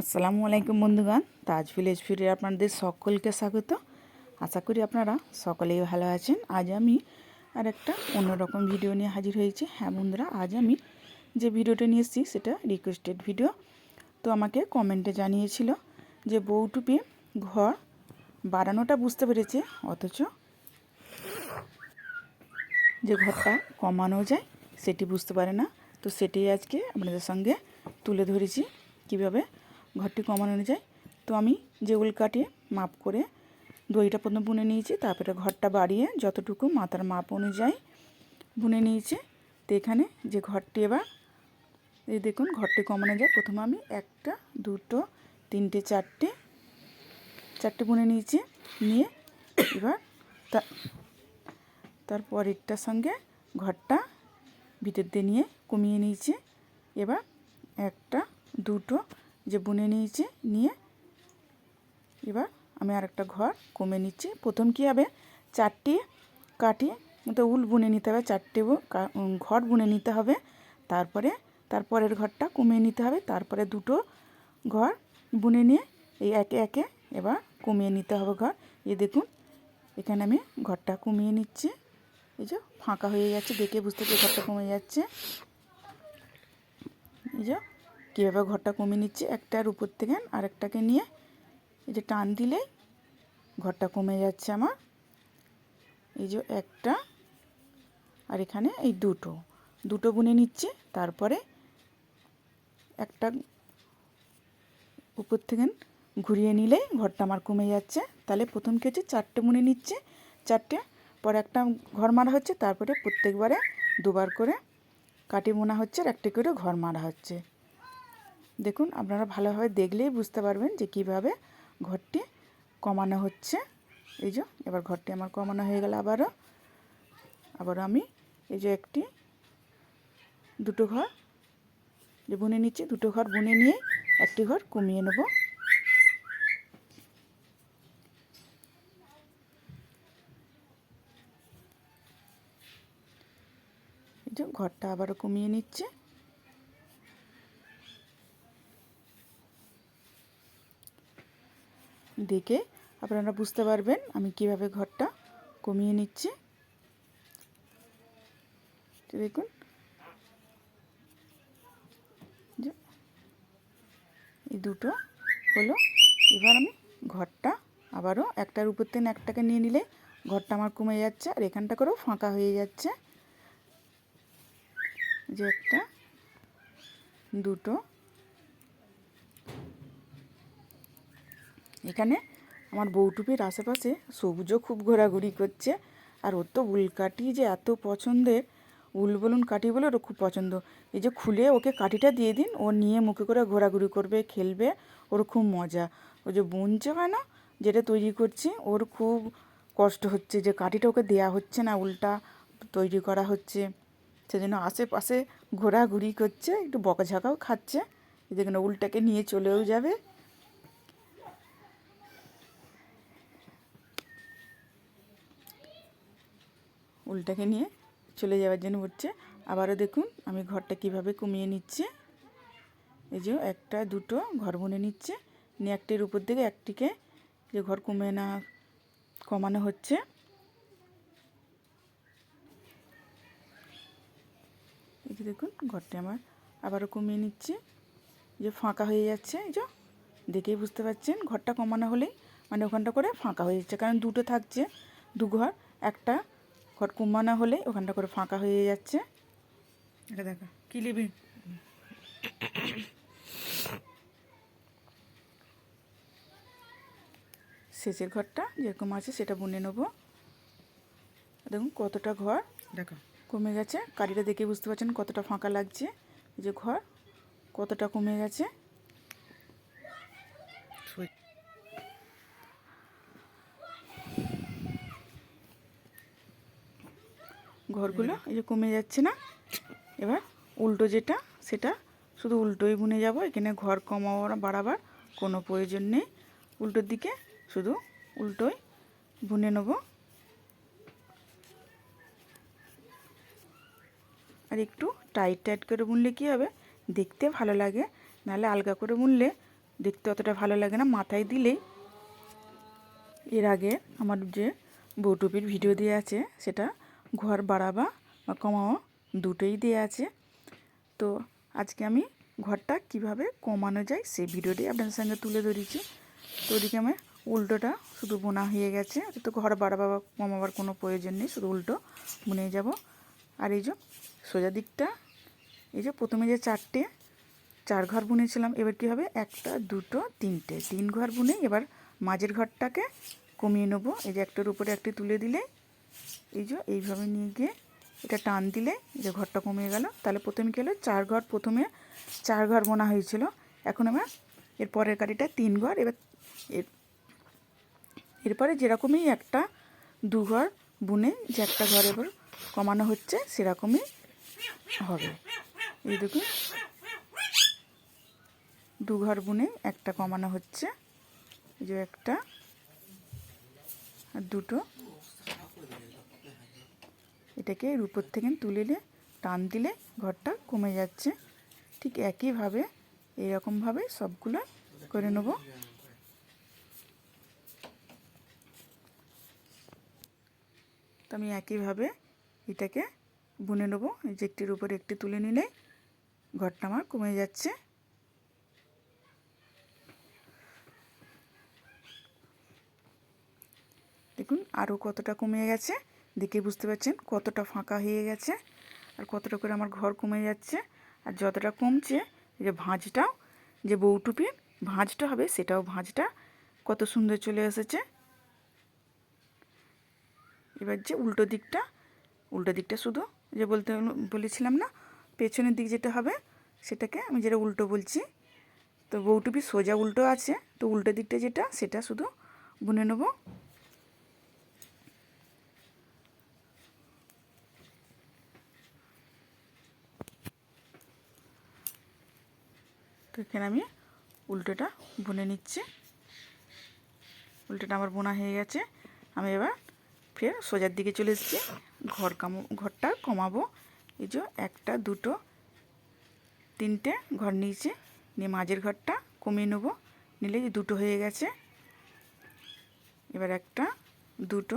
আসসালামু আলাইকুম বন্ধুগণ। তাজ ভিলেজ ফিরে আপনাদের সকলকে স্বাগত। আশা করি আপনারা সকলেই ভালো আছেন। আজ আমি আর একটা অন্যরকম ভিডিও নিয়ে হাজির হয়েছি। হ্যাঁ বন্ধুরা, আজ আমি যে ভিডিওটা নিয়ে এসেছি সেটা রিকোয়েস্টেড ভিডিও তো আমাকে কমেন্টে জানিয়েছিল যে বউটুপি ঘর বাড়ানোটা বুঝতে পেরেছে, অথচ যে ঘরটা কমানো যায় সেটি বুঝতে পারে না। তো সেটি আজকে আপনাদের সঙ্গে তুলে ধরেছি। কীভাবে ঘরটি কমানো যায় তো আমি যে উল কাটিয়ে মাপ করে দইটা প্রথম বুনে নিয়েছি, তারপরে ঘরটা বাড়িয়ে যতটুকু মাথার মাপ অনুযায়ী বুনে নিয়েছি। তো এখানে যে ঘরটি এবার, এই দেখুন ঘরটি কমানো যায়। প্রথমে আমি একটা, দুটো, তিনটে, চারটে চারটে বুনে নিয়েছি। নিয়ে এবার তা তারপরেরটার সঙ্গে ঘরটা ভিতর দিয়ে নিয়ে কমিয়ে নিয়েছি। এবার একটা, দুটো যে বুনে নিয়েছি, নিয়ে এবার আমি আর একটা ঘর কমে নিচ্ছি। প্রথম কী হবে? চারটি কাটি মতো উল বুনে নিতে হবে, চারটে ঘর বুনে নিতে হবে। তারপরে তারপরের ঘরটা কমিয়ে নিতে হবে। তারপরে দুটো ঘর বুনে নিয়ে এই একে একে এবার কমিয়ে নিতে হবে ঘর। এই দেখুন, এখানে আমি ঘরটা কমিয়ে নিচ্ছি। এই যে ফাঁকা হয়ে যাচ্ছে, দেখে বুঝতে পারছি ঘরটা কমে যাচ্ছে। এই যে কীভাবে ঘরটা কমিয়ে নিচ্ছে, একটার উপর থেকে আরেকটাকে নিয়ে এই যে টান দিলেই ঘরটা কমে যাচ্ছে আমার। এই যে একটা আর এখানে এই দুটো দুটো বুনে নিচ্ছে, তারপরে একটা উপর থেকে ঘুরিয়ে নিলেই ঘরটা আমার কমে যাচ্ছে। তাহলে প্রথম কি হচ্ছে? চারটে বুনে নিচ্ছে, চারটে, পরে একটা ঘর মারা হচ্ছে, তারপরে প্রত্যেকবারে দুবার করে কাটি বোনা হচ্ছে আর একটি করে ঘর মারা হচ্ছে। দেখুন, আপনারা ভালোভাবে দেখলেই বুঝতে পারবেন যে কীভাবে ঘরটি কমানো হচ্ছে। এই যে, এবার ঘরটি আমার কমানো হয়ে গেল আবারও। আবার আমি এই যে একটি, দুটো ঘর, যে বুনে নিচ্ছি, দুটো ঘর বুনে নিয়ে একটি ঘর কমিয়ে নেব। ঘরটা আবারও কমিয়ে নিচ্ছে। দেখে আপনারা বুঝতে পারবেন আমি কীভাবে ঘরটা কমিয়ে নিচ্ছি। দেখুন। এই দুটো হলো। এবার আমি ঘরটা আবারও একটার উপর থেকে একটাকে নিয়ে নিলে ঘরটা আমার কমে যাচ্ছে আর এখানটা করেও ফাঁকা হয়ে যাচ্ছে। যে একটা, দুটো এখানে আমার বউটুপির আশেপাশে সবুজও খুব ঘোরাঘুরি করছে। আর ওর তো উল কাটি যে এত পছন্দের, উল বলুন কাটি বলে ওর খুব পছন্দ। এই যে খুলে ওকে কাঠিটা দিয়ে দিন, ও নিয়ে মুখে করে ঘোরাঘুরি করবে, খেলবে, ওর খুব মজা। ও যে বুনছে হয় না, যেটা তৈরি করছি, ওর খুব কষ্ট হচ্ছে যে কাঠিটা ওকে দেওয়া হচ্ছে না, উলটা তৈরি করা হচ্ছে। সেজন্য আশেপাশে ঘোরাঘুরি করছে, একটু বকাঝাকাও খাচ্ছে। দেখুন, উলটাকে নিয়ে চলেও যাবে। উলটাকে নিয়ে চলে যাওয়ার জন্য উঠছে আবারও দেখুন, আমি ঘরটা কীভাবে কমিয়ে নিচ্ছে। এই যে একটা, দুটো ঘর বুনে নিচ্ছে। নিয়ে একটির উপর দিকে একটিকে যে ঘর কমে না, কমানো হচ্ছে। এই যে দেখুন, ঘরটা আমার আবারও কমিয়ে নিচ্ছে। যে ফাঁকা হয়ে যাচ্ছে, এই যে দেখেই বুঝতে পারছেন, ঘরটা কমানো হলেই মানে ওখানটা করে ফাঁকা হয়ে যাচ্ছে। কারণ দুটো থাকছে দু ঘর একটা ঘর কমানো হলে ওখানটা করে ফাঁকা হয়ে যাচ্ছে। এটা দেখা কী নিবি শেষের ঘরটা যেরকম আছে সেটা বুনে নেব। দেখুন কতটা ঘর দেখো। কমে গেছে। কারিটা দেখে বুঝতে পারছেন কতটা ফাঁকা লাগছে। যে ঘর কতটা কমে গেছে। ঘরগুলো, এই যে কমে যাচ্ছে না? এবার উল্টো যেটা, সেটা শুধু উল্টোই বুনে যাব। এখানে ঘর কমাবার বাড়াবার কোনো প্রয়োজন নেই। উল্টোর দিকে শুধু উল্টোই বুনে নেব। আর একটু টাইট টাইট করে বুনলে কী হবে? দেখতে ভালো লাগে। নাহলে আলগা করে বুনলে দেখতে অতটা ভালো লাগে না। মাথায় দিলেই এর আগে আমার যে বউটুপির ভিডিও দেওয়া আছে, সেটা ঘর বাড়াবা বা কমাও, দুটোই দেওয়া আছে। তো আজকে আমি ঘরটা কীভাবে কমানো যায় সেই ভিডিওটি আপনাদের সঙ্গে তুলে ধরেছি। তো ওদিকে আমি উল্টোটা শুধু বোনা হয়ে গেছে। তো ঘর বাড়াবা বা কমাবার কোনো প্রয়োজন নেই, শুধু উল্টো বুনে যাব। আর এই যে সোজা দিকটা, এই যে প্রথমে যে চারটে, চার ঘর বুনেছিলাম, এবার কী হবে? একটা, দুটো, তিনটে। তিন ঘর বুনে এবার মাঝের ঘরটাকে কমিয়ে নেব। এই যে একটার উপরে একটি তুলে দিলে এই যে, এইভাবে নিয়ে গিয়ে এটা টান দিলে যে ঘরটা কমে গেল। তাহলে প্রথমে কী হলো? চার ঘর প্রথমে চার ঘর বোনা হয়েছিল। এখন আবার এর পরের গাড়িটা তিন ঘর। এবার এর, এরপরে যেরকমই একটা দু ঘর বুনে যে একটা ঘর এবার কমানো হচ্ছে, সেরকমই হবে। এই দেখুন, দু ঘর বুনে একটা কমানো হচ্ছে। যে একটা, আর দুটো এটাকে এর উপর থেকে তুলে নিয়ে, টান দিলে ঘরটা কমে যাচ্ছে। ঠিক একইভাবে, এইরকমভাবে সবগুলো করে নেব। তো আমি একইভাবে এটাকে বুনে নেব। এই যে একটির উপর একটি তুলে নিলে ঘরটা আমার কমে যাচ্ছে। দেখুন আরও কতটা কমে গেছে। দেখে বুঝতে পারছেন কতটা ফাঁকা হয়ে গেছে আর কতটা করে আমার ঘর কমে যাচ্ছে। আর যতটা কমছে যে ভাঁজটাও, যে বউটুপির ভাঁজটা হবে সেটাও ভাঁজটা কত সুন্দর চলে এসেছে। এবার যে উল্টো দিকটা উল্টো দিকটা শুধু যে বলতে বলেছিলাম না, পেছনের দিক যেটা হবে সেটাকে আমি যেটা উল্টো বলছি। তো বউটুপি সোজা উল্টো আছে, তো উল্টো দিকটা যেটা, সেটা শুধু বুনে নেব। তো এখানে আমি উল্টোটা বুনে নিচ্ছি। উল্টোটা আমার বোনা হয়ে গেছে। আমি এবার ফের সোজার দিকে চলে এসেছি। ঘর কামো, ঘরটা কমাবো। এই যে একটা, দুটো, তিনটে ঘর নিয়েছি। নিয়ে মাঝের ঘরটা কমিয়ে নেব। নিলে যে দুটো হয়ে গেছে। এবার একটা, দুটো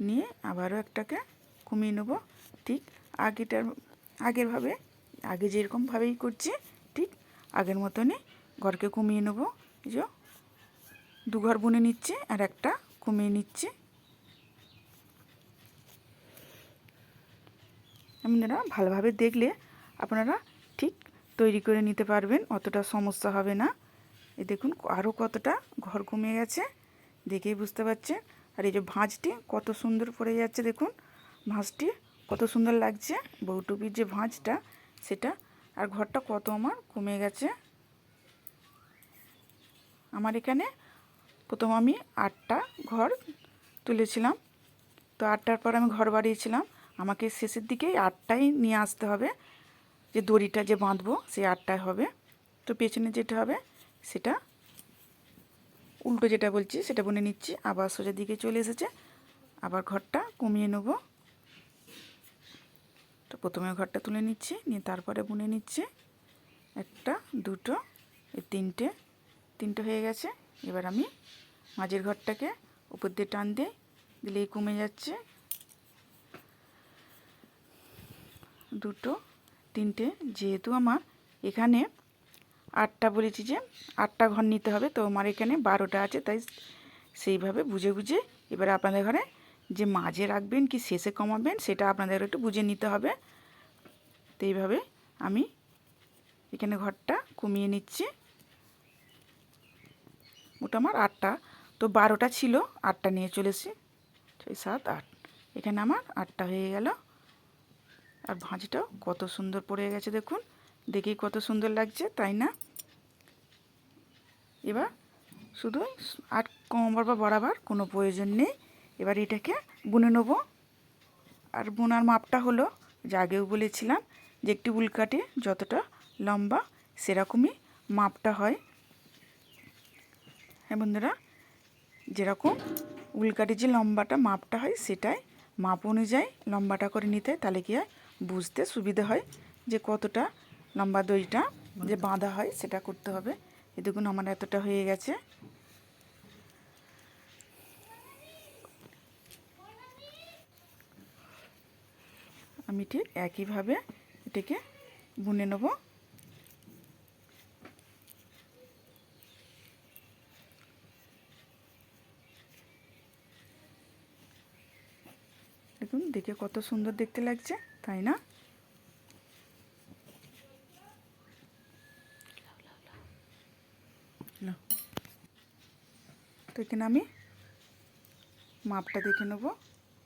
নিয়ে আবারও একটাকে কমিয়ে নেব। ঠিক আগেটার, আগেরভাবে, আগে যেরকমভাবেই করছি আগের মতনই ঘরকে কমিয়ে নেব। এই যে দু ঘর বুনে নিচ্ছে আর একটা কমিয়ে নিচ্ছে। আপনারা ভালোভাবে দেখলে আপনারা ঠিক তৈরি করে নিতে পারবেন, অতটা সমস্যা হবে না। এ দেখুন আরও কতটা ঘর কমে গেছে, দেখেই বুঝতে পারছেন। আর এই যে ভাঁজটি কত সুন্দর পড়ে যাচ্ছে, দেখুন। ভাঁজটি কত সুন্দর লাগছে বউটুপির যে ভাঁজটা, সেটা আর ঘরটা কত আমার? কমে গেছে। আমার এখানে প্রথম আমি আটটা ঘর তুলেছিলাম। তো আটটার পর আমি ঘর বাড়িয়েছিলাম। আমাকে শেষের দিকেই আটটাই নিয়ে আসতে হবে। যে দড়িটা যে বাঁধবো, সেই আটটায় হবে। তো পেছনে যেটা হবে, সেটা উল্টো যেটা বলছি, সেটা বুনে নিচ্ছি। আবার সোজা দিকে চলে এসেছে। আবার ঘরটা কমিয়ে নেব। তো প্রথমে ঘরটা তুলে নিচ্ছি, নিয়ে তারপরে বুনে নিচ্ছি। একটা, দুটো, এই তিনটে তিনটে হয়ে গেছে। এবার আমি মাঝের ঘরটাকে উপর দিয়ে টান দিই দিলেই কমে যাচ্ছে। দুটো, তিনটে, যেহেতু আমার এখানে আটটা বলেছি যে আটটা ঘর নিতে হবে, তো আমার এখানে বারোটা আছে, তাই সেইভাবে বুঝে বুঝে এবার আপনাদের ঘরে যে মাঝে রাখবেন কি শেষে কমাবেন, সেটা আপনাদের একটু বুঝে নিতে হবে। তো এইভাবে আমি এখানে ঘরটা কমিয়ে নিচ্ছি। ওটা আমার আটটা। তো বারোটা ছিল, আটটা নিয়ে চলেছি। ছয়, সাত, আট। এখানে আমার আটটা হয়ে গেল। আর ভাঁজটাও কত সুন্দর পড়ে গেছে দেখুন। দেখেই কত সুন্দর লাগছে, তাই না? এবার শুধু আর কমাবার বা বাড়াবার কোনো প্রয়োজন নেই। এবার এটাকে বুনে নেব। আর বোনার মাপটা হলো, যে আগেও বলেছিলাম যে একটি উলকাটে যতটা লম্বা সেরকমই মাপটা হয়। হ্যাঁ বন্ধুরা, যেরকম উলকাটে যে লম্বাটা মাপটা হয় সেটাই মাপ অনুযায়ী লম্বাটা করে নিতে তাহলে কি হয়? বুঝতে সুবিধে হয় যে কতটা লম্বা দইটা যে বাঁধা হয় সেটা করতে হবে। এ দেখুন, আমার এতটা হয়ে গেছে। আমি ঠিক একইভাবে এটাকে বুনে নেব। দেখুন, দেখে কত সুন্দর দেখতে লাগছে, তাই না। তো এখানে আমি মাপটা দেখে নেব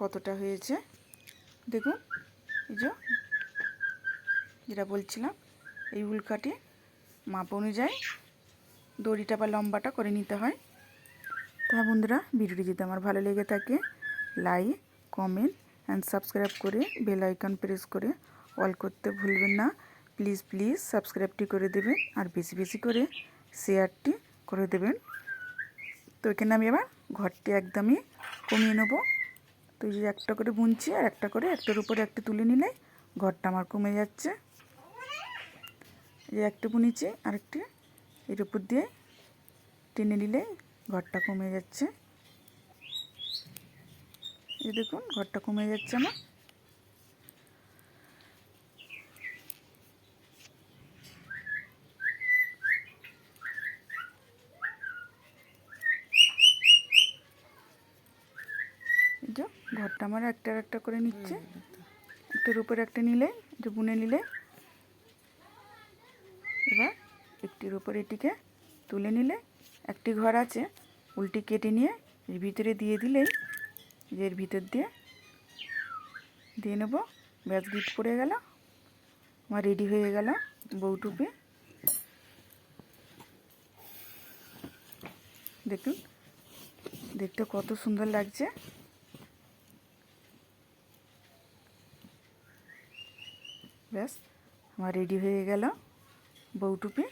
কতটা হয়েছে। দেখুন এই যে, যেটা বলছিলাম, এই উল্কাটি মাপ অনুযায়ী দড়িটা বা লম্বাটা করে নিতে হয়। তা বন্ধুরা, ভিডিওটি যদি আমার ভালো লেগে থাকে লাইক কমেন্ট অ্যান্ড সাবস্ক্রাইব করে বেল আইকন প্রেস করে অল করতে ভুলবেন না। প্লিজ প্লিজ সাবস্ক্রাইবটি করে দেবেন আর বেশি বেশি করে শেয়ারটি করে দেবেন। তো এখানে আমি আবার ঘরটি একদমই কমিয়ে নেব। তো যে একটা করে বুনছি আর একটা করে একটার উপরে একটা তুলে নিলে ঘরটা আমার কমে যাচ্ছে। এই একটা বুনেছি আর আরেকটি এর উপর দিয়ে টেনে নিলে ঘরটা কমে যাচ্ছে। এই দেখুন, ঘরটা কমে যাচ্ছে আমার এই ঘরটা আমার একটা একটা করে নিচ্ছে। একটার উপর একটা নিলে যে বুনে নিলে। এবার একটির উপর এটিকে তুলে নিলে। একটি ঘর আছে, উল্টি কেটে নিয়ে এর ভিতরে দিয়ে দিলেই যে এর ভিতর দিয়ে দিয়ে নেব। ব্যাস, গিট পড়ে গেল। আমার রেডি হয়ে গেল বউটুপি দেখুন, দেখতে কত সুন্দর লাগছে। ব্যাস আমার রেডি হয়ে গেল বউটুপি।